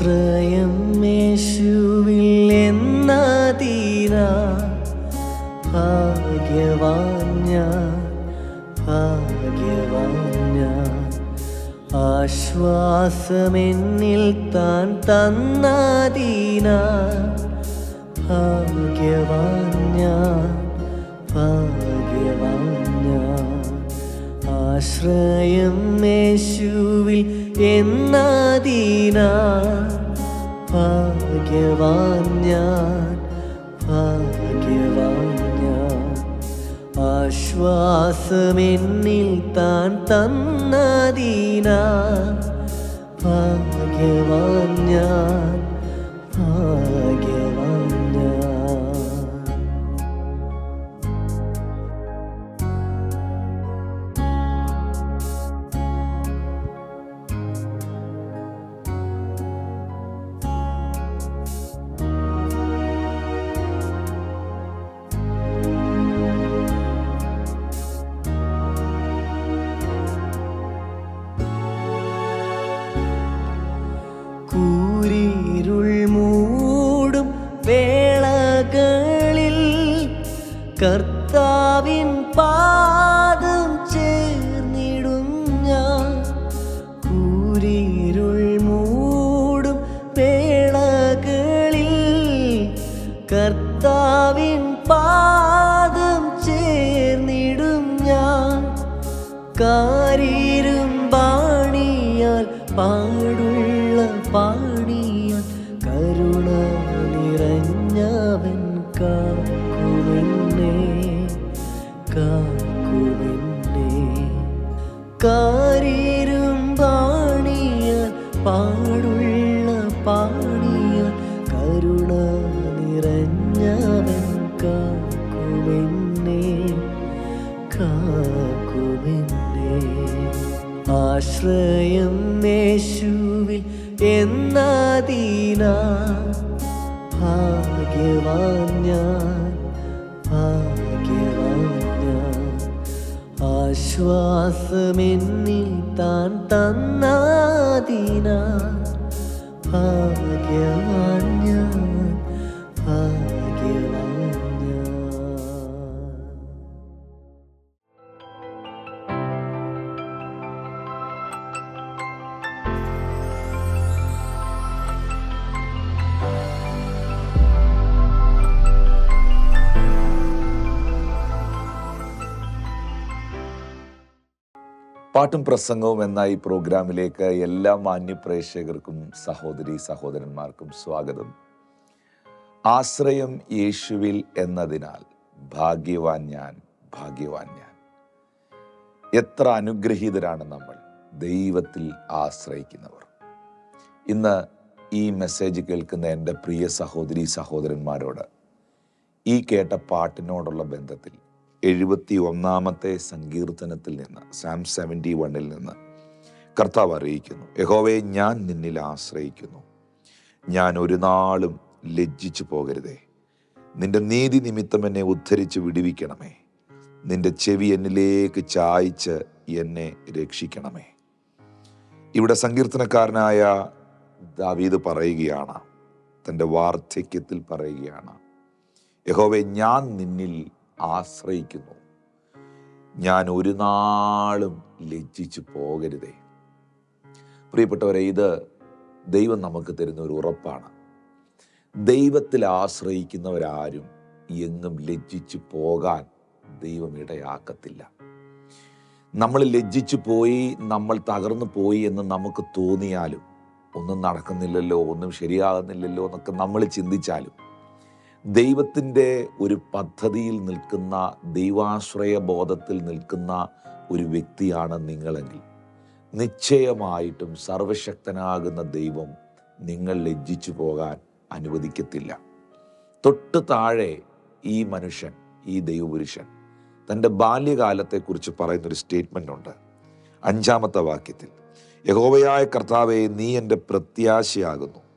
ആശ്രയം യേശുവിൽ എന്നതീന ഭാഗ്യവാന്യ ഭാഗ്യവാന്യ ആശ്വാസമെന്നിൽ താൻ തന്നാതീന. ഭാഗ്യവാന്യ ഭാഗ്യവാന്യ ആശ്രയം യേശുവിൽ എന്നതീന ഭാഗ്യവാൻ ഞാൻ ഭാഗ്യവാൻ ഞാൻ. ആശ്വാസമെന്നിൽ താൻ തന്നതീന ഭാഗ്യവാൻ ഞാൻ. കർത്താവിൻ പാദം ചേർന്നിടും ഞാൻ. മൂടും വേളകളിൽ കർത്താവിൻ പാദം ചേർന്നിടും ഞാൻ. കാരീരും പാണിയാൽ പാടുള്ള പാണിയാൽ കരുണ നിറഞ്ഞവൻ കാക്കുമെന്നെ കാക്കുമെന്നെ. കാരീരും പാണിയ പാടുള്ള പാണിയ കരുണ നിറഞ്ഞവൻ കാക്കുമെന്നെ. കാക്കുമെന്നെ. ആശ്രയം യേശുവിൽ എന്നതീന. ഭാഗ്യവാൻ ഞാൻ ആശ്വാസമെന്നിൽ താൻ തന്നതീന ഭാഗ്യവാൻ ഞാൻ. പാട്ടും പ്രസംഗവും എന്ന ഈ പ്രോഗ്രാമിലേക്ക് എല്ലാ മാന്യ പ്രേക്ഷകർക്കും സഹോദരി സഹോദരന്മാർക്കും സ്വാഗതം. ആശ്രയം യേശുവിൽ എന്നതിനാൽ ഭാഗ്യവാൻ ഞാൻ ഭാഗ്യവാൻ ഞാൻ. എത്ര അനുഗ്രഹീതരാണ് നമ്മൾ ദൈവത്തിൽ ആശ്രയിക്കുന്നവർ. ഇന്ന് ഈ മെസ്സേജ് കേൾക്കുന്ന എന്റെ പ്രിയ സഹോദരി സഹോദരന്മാരോട് ഈ കേട്ട പാട്ടിനോടുള്ള ബന്ധത്തിൽ എഴുപത്തി ഒന്നാമത്തെ സങ്കീർത്തനത്തിൽ നിന്ന് സാം സെവന്റി വണ്ണിൽ നിന്ന് കർത്താവ് അറിയിക്കുന്നു യഹോവയെ ഞാൻ നിന്നിൽ ആശ്രയിക്കുന്നു. ഞാൻ ഒരു നാളും ലജ്ജിച്ചു പോകരുതേ. നിന്റെ നീതി നിമിത്തം എന്നെ ഉദ്ധരിച്ച് വിടുവിക്കണമേ. നിന്റെ ചെവി എന്നിലേക്ക് ചായ്ച്ച് എന്നെ രക്ഷിക്കണമേ. ഇവിടെ സങ്കീർത്തനക്കാരനായ ദാവീദ് പറയുകയാണ് തന്റെ വാർദ്ധക്യത്തിൽ പറയുകയാണ് യഹോവെ ഞാൻ നിന്നിൽ ആശ്രയിക്കുന്നു. ഞാൻ ഒരു നാളും ലജ്ജിച്ചു പോകരുതേ. പ്രിയപ്പെട്ടവരെ ഇത് ദൈവം നമുക്ക് തരുന്ന ഒരു ഉറപ്പാണ്. ദൈവത്തിൽ ആശ്രയിക്കുന്നവരാരും എങ്ങും ലജ്ജിച്ചു പോകാൻ ദൈവം ഇടയാക്കത്തില്ല. നമ്മൾ ലജ്ജിച്ചു പോയി നമ്മൾ തകർന്നു പോയി എന്ന് നമുക്ക് തോന്നിയാലും ഒന്നും നടക്കുന്നില്ലല്ലോ ഒന്നും ശരിയാകുന്നില്ലല്ലോ എന്നൊക്കെ നമ്മൾ ചിന്തിച്ചാലും ദൈവത്തിന്റെ ഒരു പദ്ധതിയിൽ നിൽക്കുന്ന ദൈവാശ്രയ ബോധത്തിൽ നിൽക്കുന്ന ഒരു വ്യക്തിയാണ് നിങ്ങളെങ്കിൽ. നിശ്ചയമായിട്ടും സർവശക്തനാകുന്ന ദൈവം നിങ്ങൾ ലജ്ജിച്ചു പോകാൻ അനുവദിക്കത്തില്ല. തൊട്ട് താഴെ ഈ മനുഷ്യൻ ഈ ദൈവപുരുഷൻ തന്റെ ബാല്യകാലത്തെക്കുറിച്ച് പറയുന്നൊരു സ്റ്റേറ്റ്മെന്റ് ഉണ്ട് അഞ്ചാമത്തെ വാക്യത്തിൽ യഹോവയായ കർത്താവെ നീ എന്റെ പ്രത്യാശയാകുന്നു.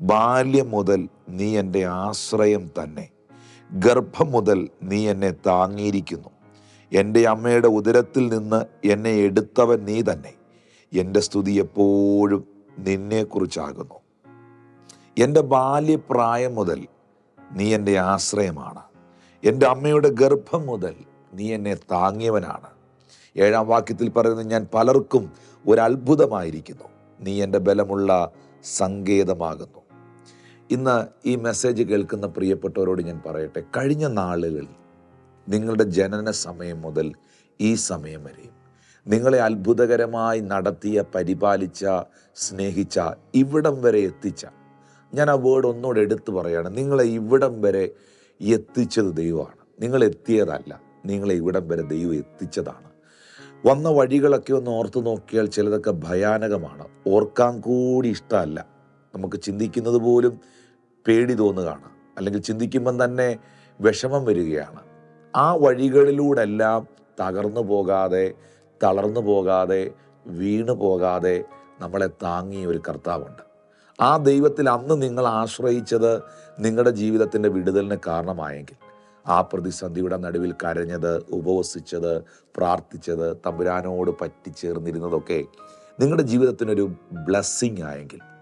ബാല്യം മുതൽ നീ എന്റെ ആശ്രയം തന്നെ. ഗർഭം മുതൽ നീ എന്നെ താങ്ങിയിരിക്കുന്നു. എന്റെ അമ്മയുടെ ഉദരത്തിൽ നിന്ന് എന്നെ എടുത്തവൻ നീ തന്നെ. എന്റെ സ്തുതി എപ്പോഴും നിന്നെക്കുറിച്ചാകുന്നു. എന്റെ ബാല്യപ്രായം മുതൽ നീ എന്റെ ആശ്രയമാണ്. എന്റെ അമ്മയുടെ ഗർഭം മുതൽ നീ എന്നെ താങ്ങിയവനാണ്. ഏഴാം വാക്യത്തിൽ പറയുന്നത് ഞാൻ പലർക്കും ഒരു അത്ഭുതമായിരിക്കുന്നു നീ എന്റെ ബലമുള്ള സങ്കേതമാകുന്നു. ഇന്ന് ഈ മെസ്സേജ് കേൾക്കുന്ന പ്രിയപ്പെട്ടവരോട് ഞാൻ പറയട്ടെ. കഴിഞ്ഞ നാളുകളിൽ നിങ്ങളുടെ ജനന സമയം മുതൽ ഈ സമയം വരെയും നിങ്ങളെ അത്ഭുതകരമായി നടത്തിയ പരിപാലിച്ച സ്നേഹിച്ച ഇവിടം വരെ എത്തിച്ച ഞാൻ ആ വേർഡ് ഒന്നുകൂടെ എടുത്തു പറയാണ് നിങ്ങളെ ഇവിടം വരെ എത്തിച്ചത് ദൈവമാണ്. നിങ്ങൾ എത്തിയതല്ല നിങ്ങളെ ഇവിടം വരെ ദൈവം എത്തിച്ചതാണ്. വന്ന വഴികളൊക്കെ ഒന്ന് ഓർത്തു നോക്കിയാൽ ചിലതൊക്കെ ഭയാനകമാണ്. ഓർക്കാൻ കൂടി ഇഷ്ടമല്ല. നമുക്ക് ചിന്തിക്കുന്നത് പോലും പേടി തോന്നുകയാണ്. അല്ലെങ്കിൽ ചിന്തിക്കുമ്പം തന്നെ വിഷമം വരികയാണ്. ആ വഴികളിലൂടെല്ലാം തകർന്നു പോകാതെ തളർന്നു പോകാതെ വീണു പോകാതെ നമ്മളെ താങ്ങിയ ഒരു കർത്താവുണ്ട്. ആ ദൈവത്തിൽ അന്ന് നിങ്ങൾ ആശ്രയിച്ചത് നിങ്ങളുടെ ജീവിതത്തിന്റെ വിടുതലിന് കാരണമായെങ്കിൽ. ആ പ്രതിസന്ധിയുടെ നടുവിൽ കരഞ്ഞത് ഉപവസിച്ചത് പ്രാർത്ഥിച്ചത് തമ്പുരാനോട് പറ്റിച്ചേർന്നിരുന്നതൊക്കെ നിങ്ങളുടെ ജീവിതത്തിനൊരു ബ്ലെസ്സിങ് ആയെങ്കിൽ.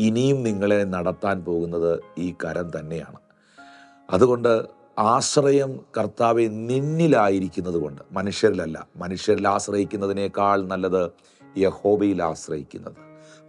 ഇനിയും നിങ്ങളെ നടത്താൻ പോകുന്നത് ഈ കരം തന്നെയാണ്. അതുകൊണ്ട് ആശ്രയം കർത്താവെ നിന്നിലായിരിക്കുന്നത് കൊണ്ട് മനുഷ്യരിലല്ല മനുഷ്യരിൽ ആശ്രയിക്കുന്നതിനേക്കാൾ നല്ലത് യഹോബയിൽ ആശ്രയിക്കുന്നത്.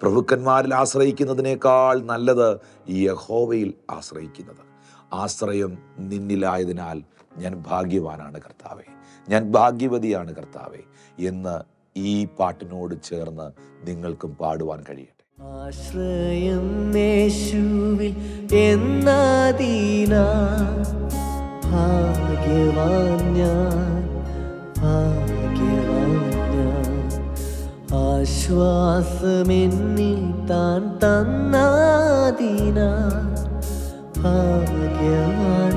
പ്രഭുക്കന്മാരിൽ ആശ്രയിക്കുന്നതിനേക്കാൾ നല്ലത് യഹോവയിൽ ആശ്രയിക്കുന്നത്. ആശ്രയം നിന്നിലായതിനാൽ ഞാൻ ഭാഗ്യവാനാണ് കർത്താവെ. ഞാൻ ഭാഗ്യവതിയാണ് കർത്താവെ എന്ന് ഈ പാട്ടിനോട് ചേർന്ന് നിങ്ങൾക്കും പാടുവാൻ കഴിയട്ടെ. ആശ്രയം യേശുവിൽ എന്നതീന? ഞാൻ ഞാൻ. ആശ്വാസമെന്നിൽ താൻ തന്നാദീന ഭാഗ്യവാൻ